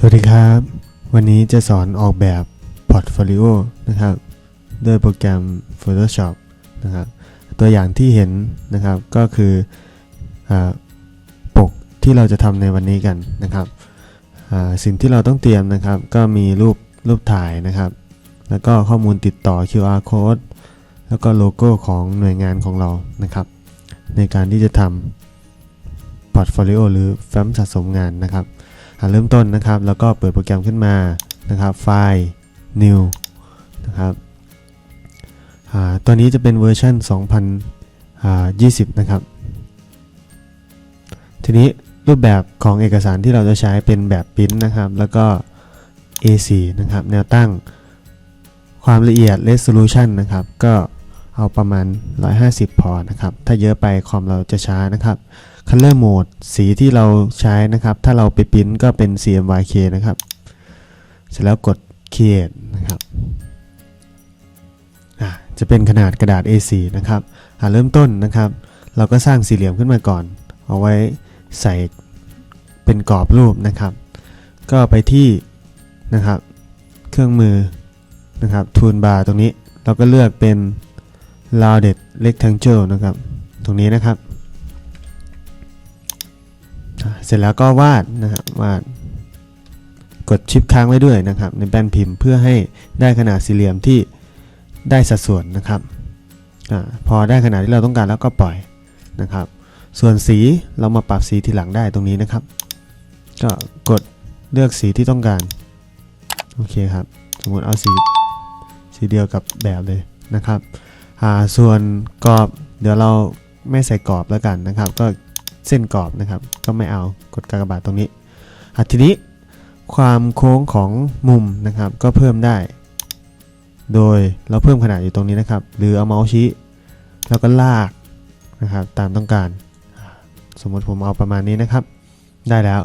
สวัสดีครับ วันนี้จะสอนออกแบบพอร์ตโฟลิโอนะครับด้วยโปรแกรม Photoshop นะครับตัวอย่างที่เห็นนะครับก็คืออปกที่เราจะทำในวันนี้กันนะครับสิ่งที่เราต้องเตรียมนะครับก็มีรูปรูปถ่ายนะครับ แล้วก็ข้อมูลติดต่อ QR code แล้วก็โลโก้ของหน่วยงานของเรานะครับ ในการที่จะทำพอร์ตโฟลิโอหรือแฟ้มสะสมงานนะครับ อ่าเริ่มต้นนะครับ แล้วก็เปิดโปรแกรมขึ้นมานะครับ ไฟล์ new นะครับตัวนี้จะเป็นเวอร์ชัน2020 นะครับ ทีนี้รูปแบบของเอกสารที่เราจะใช้เป็นแบบปริ้นนะครับ แล้วก็ A4 นะครับ แนวตั้งความละเอียด resolution นะครับ ก็เอาประมาณ 150 พอนะครับ ถ้าเยอะไปคอมเราจะช้านะครับ Color Mode สีที่เราใช้นะครับ ถ้าเราไปปริ้นก็เป็น CMYK นะครับ เสร็จแล้วกด Create นะครับะจะเป็นขนาดกระดาษ A4 นะครับอะเริ่มต้นนะครับ เราก็สร้างสี่เหลี่ยมขึ้นมาก่อน เอาไว้ใส่เป็นกรอบรูปนะครับ ก็ไปที่นะครับ เครื่องมือนะครับทูลบาร์ตรงนี้ เราก็เลือกเป็น rounded rectangle นะครับ ตรงนี้นะครับ เสร็จแล้วก็วาดนะครับวาดกดชิปค้างไว้ด้วยนะครับ ในแป้นพิมพ์เพื่อให้ได้ขนาดสี่เหลี่ยมที่ได้สัดส่วนนะครับอพอได้ขนาดที่เราต้องการแล้วก็ปล่อยนะครับ ส่วนสีเรามาปรับสีทีหลังได้ตรงนี้นะครับ ก็กดเลือกสีที่ต้องการโอเคครับสมมติเอาสีสีเดียวกับแบบเลยนะครับส่วนกรอบเดี๋ยวเราไม่ใส่กรอบแล้วกันนะครับ ก็ เส้นกรอบนะครับ ก็ไม่เอากดกากบาทตรงนี้อทีนี้ความโค้งของมุมนะครับ ก็เพิ่มได้ โดยเราเพิ่มขนาดอยู่ตรงนี้นะครับ หรือเอาเมาส์ชี้แล้วก็ลากนะครับตามต้องการ สมมติผมเอาประมาณนี้นะครับ ได้แล้ว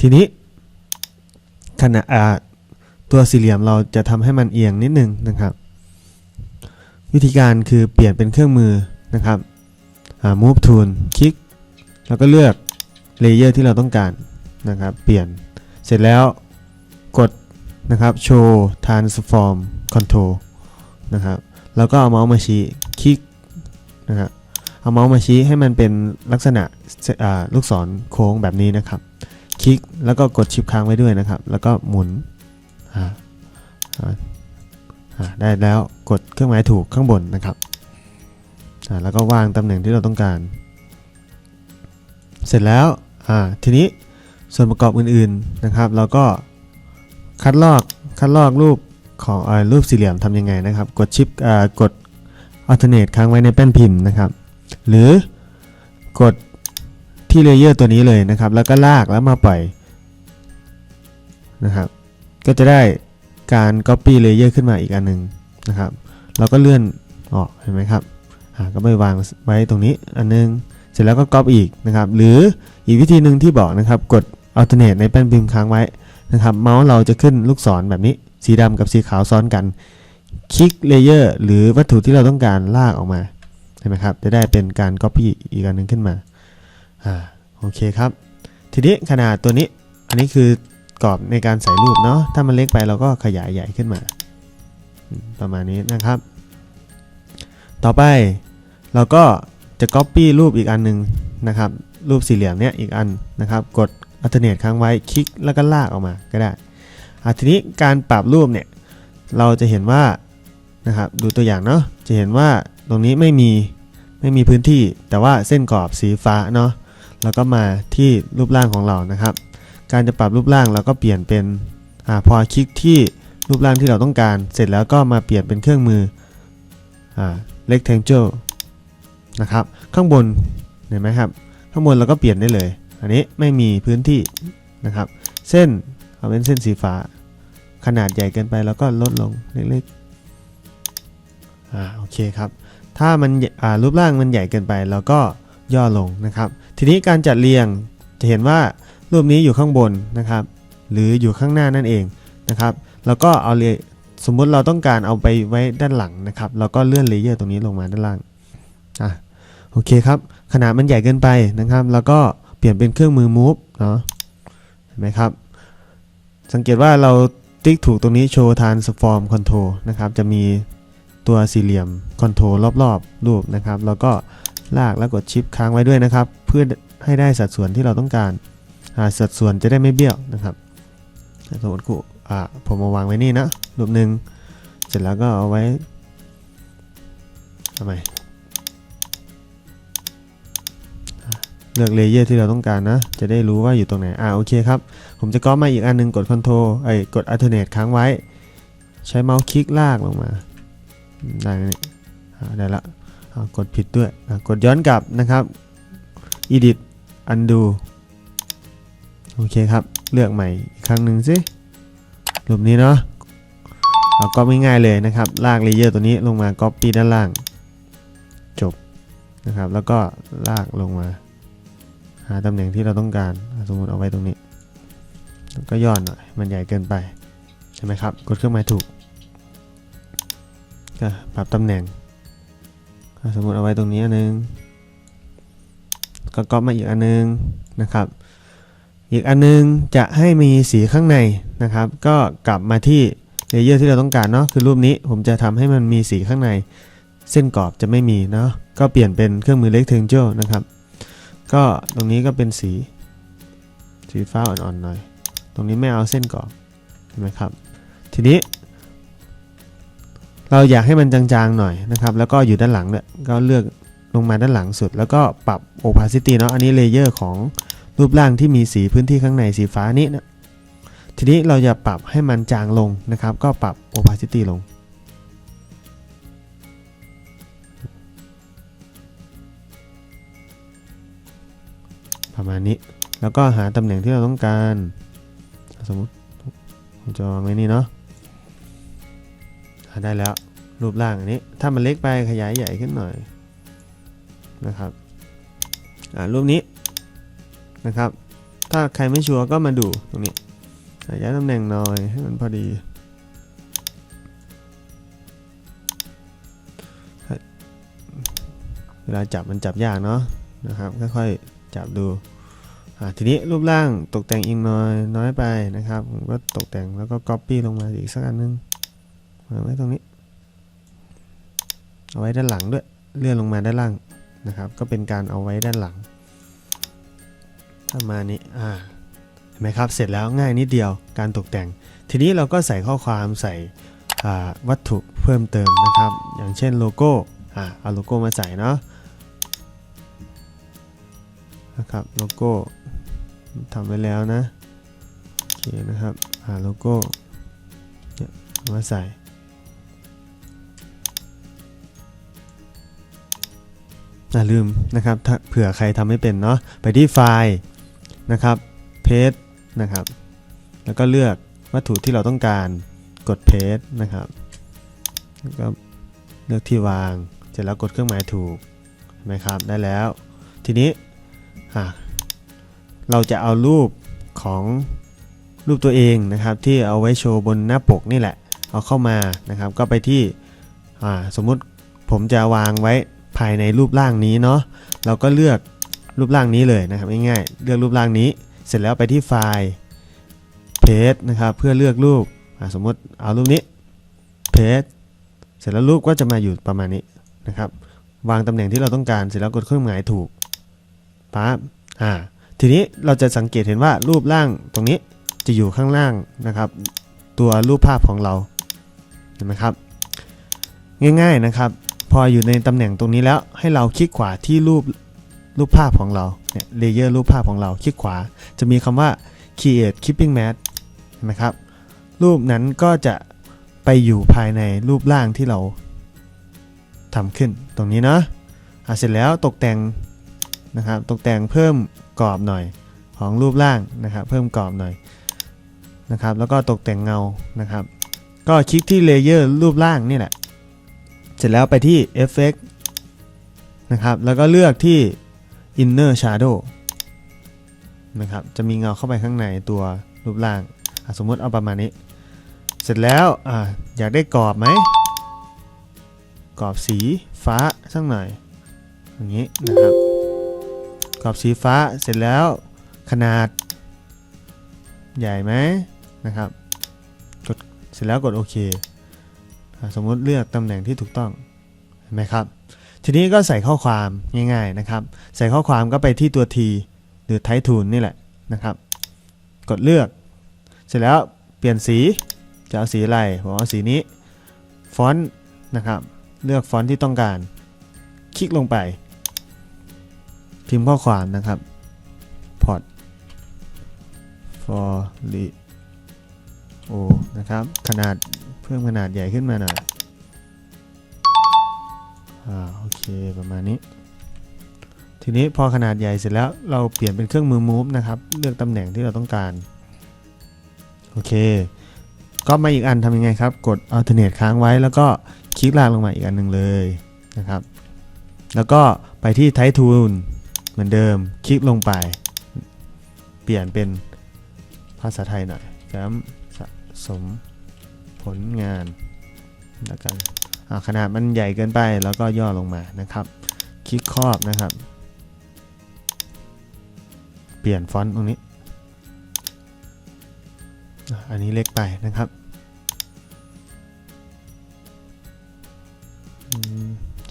ทีนี้ขนาดตัวสี่เหลี่ยมเราจะทำให้มันเอียงนิดนึงนะครับ วิธีการคือเปลี่ยนเป็นเครื่องมือนะครับ move tool คลิก แล้วก็เลือกเลเยอร์ที่เราต้องการนะครับ เปลี่ยนเสร็จแล้วกดนะครับ show transform control นะครับ แล้วก็เอาเมาส์มาชี้คลิกนะครับเอาเมาส์มาชี้ให้มันเป็นลักษณะอ่าลูกศรโค้งแบบนี้นะครับ คลิกแล้วก็กดชิปค้างไว้ด้วยนะครับ แล้วก็หมุนอ่าได้แล้วกดเครื่องหมายถูกข้างบนนะครับอ่าแล้วก็วางตำแหน่งที่เราต้องการ เสร็จแล้วอ่าทีนี้ส่วนประกอบอื่นๆนะครับ เราก็คัดลอกคัดลอกรูปของอรูปสี่เหลี่ยมทำยังไงนะครับ กดชิปอ่ากด alternate ค้างไว้ในแป้นพิมพ์นะครับ หรือกดที่เลเยอร์ตัวนี้เลยนะครับ แล้วก็ลากแล้วมาปล่อยนะครับ ก็จะได้การ copy layer ขึ้นมาอีกอันหนึ่งนะครับ เราก็เลื่อนออกเห็นไหมครับอ่าก็ไปวางไว้ตรงนี้อันนึง เสร็จแล้วก็ก๊อปอีกนะครับ หรืออีกวิธีหนึ่งที่บอกนะครับ กด alternate ในแป้นพิมพ์ค้างไว้นะครับ เมาส์เราจะขึ้นลูกศรแบบนี้ สีดำกับสีขาวซ้อนกัน คลิกเลเยอร์หรือวัตถุที่เราต้องการลากออกมาเห็นไหมครับ จะได้เป็นการ copy อีกอันหนึงขึ้นมา อ่า โอเคครับ ทีนี้ขนาดตัวนี้ อันนี้คือกรอบในการใส่รูปเนาะ ถ้ามันเล็กไปเราก็ขยายใหญ่ขึ้นมา ประมาณนี้นะครับ ต่อไปเราก็ จะ Copy รูปอีกอันหนึ่งนะครับ รูปสี่เหลี่ยมเนี้ยอีกอันนะครับ กด alternate ค้างไว้คลิกแล้วก็ลากออกมาก็ได้อะทีนี้การปรับรูปเนี่ยเราจะเห็นว่านะครับดูตัวอย่างเนาะจะเห็นว่าตรงนี้ไม่มีไม่มีพื้นที่ แต่ว่าเส้นกรอบสีฟ้าเนาะแล้วก็มาที่รูปร่างของเรานะครับ การจะปรับรูปร่างเราก็เปลี่ยนเป็นอพอคลิกที่รูปร่างที่เราต้องการ เสร็จแล้วก็มาเปลี่ยนเป็นเครื่องมืออ rectangle นะครับ ข้างบนเห็นไหมครับ ข้างบนเราก็เปลี่ยนได้เลย อันนี้ไม่มีพื้นที่นะครับ เส้นเอาเป็นเส้นสีฟ้า ขนาดใหญ่เกินไปแล้วก็ลดลงเล็กๆอ่าโอเคครับ ถ้ามันอ่ารูปร่างมันใหญ่เกินไปเราก็ย่อลงนะครับ ทีนี้การจัดเรียงจะเห็นว่ารูปนี้อยู่ข้างบนนะครับ หรืออยู่ข้างหน้านั่นเองนะครับ แล้วก็เอาเลยสมมุติเราต้องการเอาไปไว้ด้านหลังนะครับ เราก็เลื่อนเลเยอร์ตรงนี้ลงมาด้านล่าง อะโอเคครับ ขนาดมันใหญ่เกินไปนะครับ แล้วก็เปลี่ยนเป็นเครื่องมือ move เนาะเห็นไหมครับ สังเกตว่าเราติ๊กถูกตรงนี้โชว์ transform control นะครับ จะมีตัวสี่เหลี่ยม control รอบๆ รูปนะครับ แล้วก็ลากแล้วกดชิปค้างไว้ด้วยนะครับ เพื่อให้ได้สัดส่วนที่เราต้องการสัดส่วนจะได้ไม่เบี้ยวนะครับสมมติกูผมมาวางไว้นี่นะรูปหนึ่งเสร็จแล้วก็เอาไว้ทำไม เลือกเลเยอร์ที่เราต้องการนะ จะได้รู้ว่าอยู่ตรงไหน อ่าโอเคครับ ผมจะก๊อปมาอีกอันหนึงกด Ctrl ไอ้ยกด Alternate ค้างไว้ ใช้เมาส์คลิกลากลงมา ได้นี่ได้ละกดผิดด้วย กดย้อนกลับนะครับ Edit Undo โอเคครับ เลือกใหม่อีกครั้งหนึ่งสิรูปนี้เนาะเอาก็ไม่ง่ายๆเลยนะครับ ลากเลเยอร์ตัวนี้ลงมา Copy ด้านล่าง จบนะครับ แล้วก็ลากลงมา หาตำแหน่งที่เราต้องการ สมมติเอาไว้ตรงนี้ก็ย่อนหน่อย มันใหญ่เกินไปใช่ไหมครับ กดเครื่องหมายถูกก็ปรับตำแหน่ง สมมติเอาไว้ตรงนี้อันนึง ก็ก๊อปมาอีกอันนึงนะครับ อีกอันนึงจะให้มีสีข้างในนะครับ ก็กลับมาที่เลเยอร์ที่เราต้องการเนาะ คือรูปนี้ผมจะทำให้มันมีสีข้างใน เส้นกรอบจะไม่มีเนาะ ก็เปลี่ยนเป็นเครื่องมือเล็กเทงเจอนะครับ ก็ตรงนี้ก็เป็นสี สีฟ้าอ่อนๆหน่อย ตรงนี้ไม่เอาเส้นกรอบเห็นไหมครับ ทีนี้ เราอยากให้มันจางๆหน่อยนะครับ แล้วก็อยู่ด้านหลังเนี่ยก็เลือกลงมาด้านหลังสุด แล้วก็ปรับ opacity เนาะอันนี้เลเยอร์ของรูปร่างที่มีสีพื้นที่ข้างในสีฟ้านี้นะทีนี้เราจะปรับให้มันจางลงนะครับ ก็ปรับ opacity ลง ประมาณนี้ แล้วก็หาตำแหน่งที่เราต้องการ สมมติผมจะวางไว้นี่เนาะอะได้แล้วรูปร่างอันนี้ ถ้ามันเล็กไปขยายใหญ่ขึ้นหน่อยนะครับอ่ารูปนี้นะครับ ถ้าใครไม่ชัวร์ก็มาดูตรงนี้อะย้ายตำแหน่งหน่อยให้มันพอดีเวลาจับมันจับยากเนาะนะครับค่อยๆจับดู ทีนี้รูปร่างตกแต่งอีกหน่อยน้อยไปนะครับ ผมก็ตกแต่งแล้วก็ Copy ลงมาอีกสักอันนึงวางไว้ตรงนี้ เอาไว้ด้านหลังด้วย เลื่อนลงมาด้านล่างนะครับ ก็เป็นการเอาไว้ด้านหลังประมาณนี้อ่าเห็นไหมครับ เสร็จแล้วง่ายนิดเดียวการตกแต่ง ทีนี้เราก็ใส่ข้อความใส่อวัตถุเพิ่มเติมนะครับ อย่างเช่นโลโก้อ่าเอาโลโก้มาใส่เนาะนะครับโลโก้ ทำไว้แล้วนะโอเคนะครับหาโลโก้เนี่ยมาใส่อย่าลืมนะครับถ้าเผื่อใครทำไม่เป็นเนาะไปที่ไฟล์นะครับเพจนะครับ แล้วก็เลือกวัตถุที่เราต้องการกดเพจนะครับแล้วก็เลือกที่วาง เสร็จแล้วกดเครื่องหมายถูกนไหมครับได้แล้ว ทีนี้อะ เราจะเอารูปของรูปตัวเองนะครับ ที่เอาไว้โชว์บนหน้าปกนี่แหละ เอาเข้ามานะครับ ก็ไปที่สมมุติผมจะวางไว้ภายในรูปร่างนี้เนาะเราก็เลือกรูปร่างนี้เลยนะครับง่ายๆเลือกรูปร่างนี้ เสร็จแล้วไปที่ไฟล์เพจนะครับ เพื่อเลือกรูปสมมติเอารูปนี้เพจเสร็จแล้วรูปก็จะมาอยู่ประมาณนี้นะครับ วางตำแหน่งที่เราต้องการเสร็จแล้วกดเครื่องหมายถูกปั๊บอ่า ทีนี้เราจะสังเกตเห็นว่ารูปร่างตรงนี้จะอยู่ข้างล่างนะครับ ตัวรูปภาพของเราเห็นไหมครับ ง่ายๆนะครับ พออยู่ในตำแหน่งตรงนี้แล้วให้เราคลิกขวาที่รูปรูปภาพของเราเนี่ยเลเยอร์รูปภาพของเราคลิกขวา จะมีคำว่า create keeping mask เห็นไหมครับ รูปนั้นก็จะไปอยู่ภายในรูปร่างที่เราทำขึ้นตรงนี้เนาะอะเสร็จแล้วตกแต่งนะครับ ตกแต่งเพิ่ม กรอบหน่อยของรูปร่างนะครับเพิ่มกรอบหน่อยนะครับแล้วก็ตกแต่งเงานะครับ ก็คลิกที่เลเยอร์รูปร่างนี่แหละเสร็จแล้วไปที่ Effect นะครับแล้วก็เลือกที่ Inner Shadow นะครับจะมีเงาเข้าไปข้างในตัวรูปร่าง สมมติเอาประมาณนี้ เสร็จแล้วออยากได้กรอบไหมกรอบสีฟ้าสักหน่อยอย่างนี้นะครับ กรอบสีฟ้าเสร็จแล้ว ขนาด ใหญ่ไหมนะครับ กดเสร็จแล้วกดโอเค สมมติเลือกตำแหน่งที่ถูกต้องเห็นไหมครับ ทีนี้ก็ใส่ข้อความง่ายๆนะครับ ใส่ข้อความก็ไปที่ตัว T หรือ Type Tool นี่แหละนะครับ กดเลือก เสร็จแล้วเปลี่ยนสีจะเอาสีอะไรผมเอาสีนี้ ฟอนต์นะครับ เลือกฟอนต์ที่ต้องการ คลิกลงไป พิมพ์ข้อความนะครับ port for l i o นะครับ ขนาดเพิ่มขนาดใหญ่ขึ้นมาหน่อยอ่าโอเคประมาณนี้ ทีนี้พอขนาดใหญ่เสร็จแล้วเราเปลี่ยนเป็นเครื่องมือ move นะครับ เลือกตำแหน่งที่เราต้องการ โอเค ก็มาอีกอันทำยังไงครับ กด alternate ค้างไว้แล้วก็คลิกลากลงมาอีกอันหนึ่งเลยนะครับ แล้วก็ไปที่ Type Tool เหมือนเดิมคลิกลงไป เปลี่ยนเป็นภาษาไทยหน่อยแฟ้มสะสมผลงานแล้วกันขนาดมันใหญ่เกินไปแล้วก็ย่อลงมานะครับ คลิกครอบนะครับ เปลี่ยนฟอนต์ตรงนี้ อันนี้เล็กไปนะครับ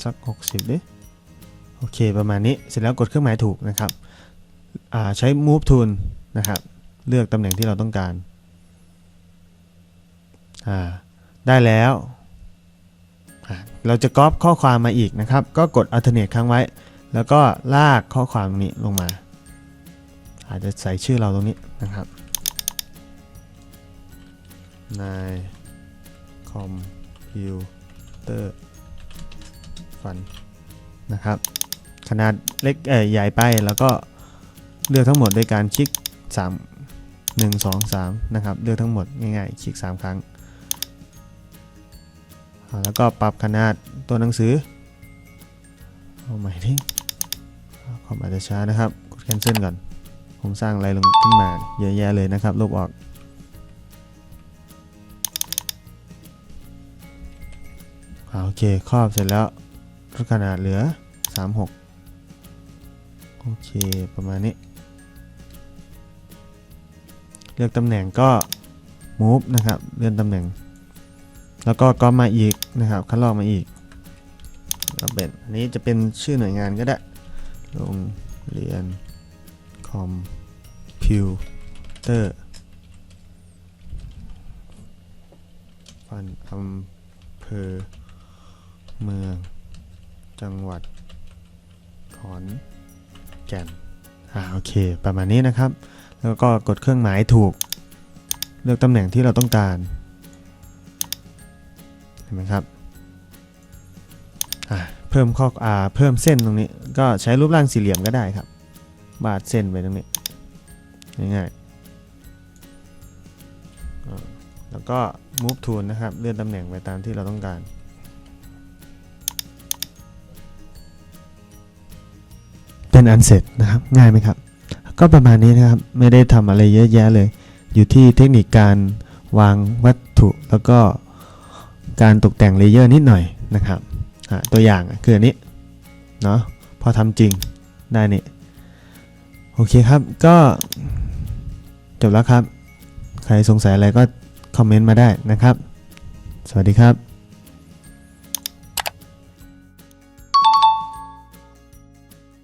สัก 60ดิ โอเคประมาณนี้เสร็จแล้วกดเครื่องหมายถูกนะครับใช้ move tool นะครับ เลือกตำแหน่งที่เราต้องการาได้แล้ว เราจะก๊อปข้อความมาอีกนะครับ ก็กด alternate ค้างไว้ แล้วก็ลากข้อความตรงนี้ลงมา อาจจะใส่ชื่อเราตรงนี้นะครับนายคอมพิวเตอร์ฟันนะครับ นาดเล็กใหญ่ไปแล้วก็เลือกทั้งหมดด้วยการคลิก 3 1 2 3 นะครับ เลือกทั้งหมดง่ายๆคลิก 3 ครั้ง แล้วก็ปรับขนาดตัวหนังสือเอาใหม่ที่คอมอาจจะช้านะครับกด cancel ก่อน ผมสร้างอะไรลงขึ้นมาเยอะแยะเลยนะครับลบออกอโอเคครอบเสร็จแล้วลดขนาดเหลือ 36 โอเค ประมาณนี้ เลือกตำแหน่งก็ move นะครับ เลื่อนตำแหน่ง แล้วก็ก๊อปมาอีกนะครับ คัดลอกมาอีกก็เป็นอันนี้จะเป็นชื่อหน่วยงานก็ได้ โรงเรียนคอมพิวเตอร์ฟันอำเภอ เมือง จังหวัด ขอน กนอ่าโอเค ประมาณนี้นะครับ แล้วก็กดเครื่องหมายถูก เลือกตำแหน่งที่เราต้องการเห็นไหมครับอ่าเพิ่มข้ออ่าเพิ่มเส้นตรงนี้ ก็ใช้รูปร่างสี่เหลี่ยมก็ได้ครับ บาดเส้นไปตรงนี้ง่ายๆแล้วก็ move tool นะครับ เลื่อนตำแหน่งไปตามที่เราต้องการ เป็นอันเสร็จนะครับ ง่ายไหมครับ ก็ประมาณนี้นะครับ ไม่ได้ทำอะไรเยอะแยะเลย อยู่ที่เทคนิคการวางวัตถุแล้วก็การตกแต่งเลเยอร์นิดหน่อยนะครับ ตัวอย่างคืออันนี้ เนาะพอทำจริงได้นี่ โอเคครับ ก็จบแล้วครับ ใครสงสัยอะไรก็คอมเมนต์มาได้นะครับ สวัสดีครับ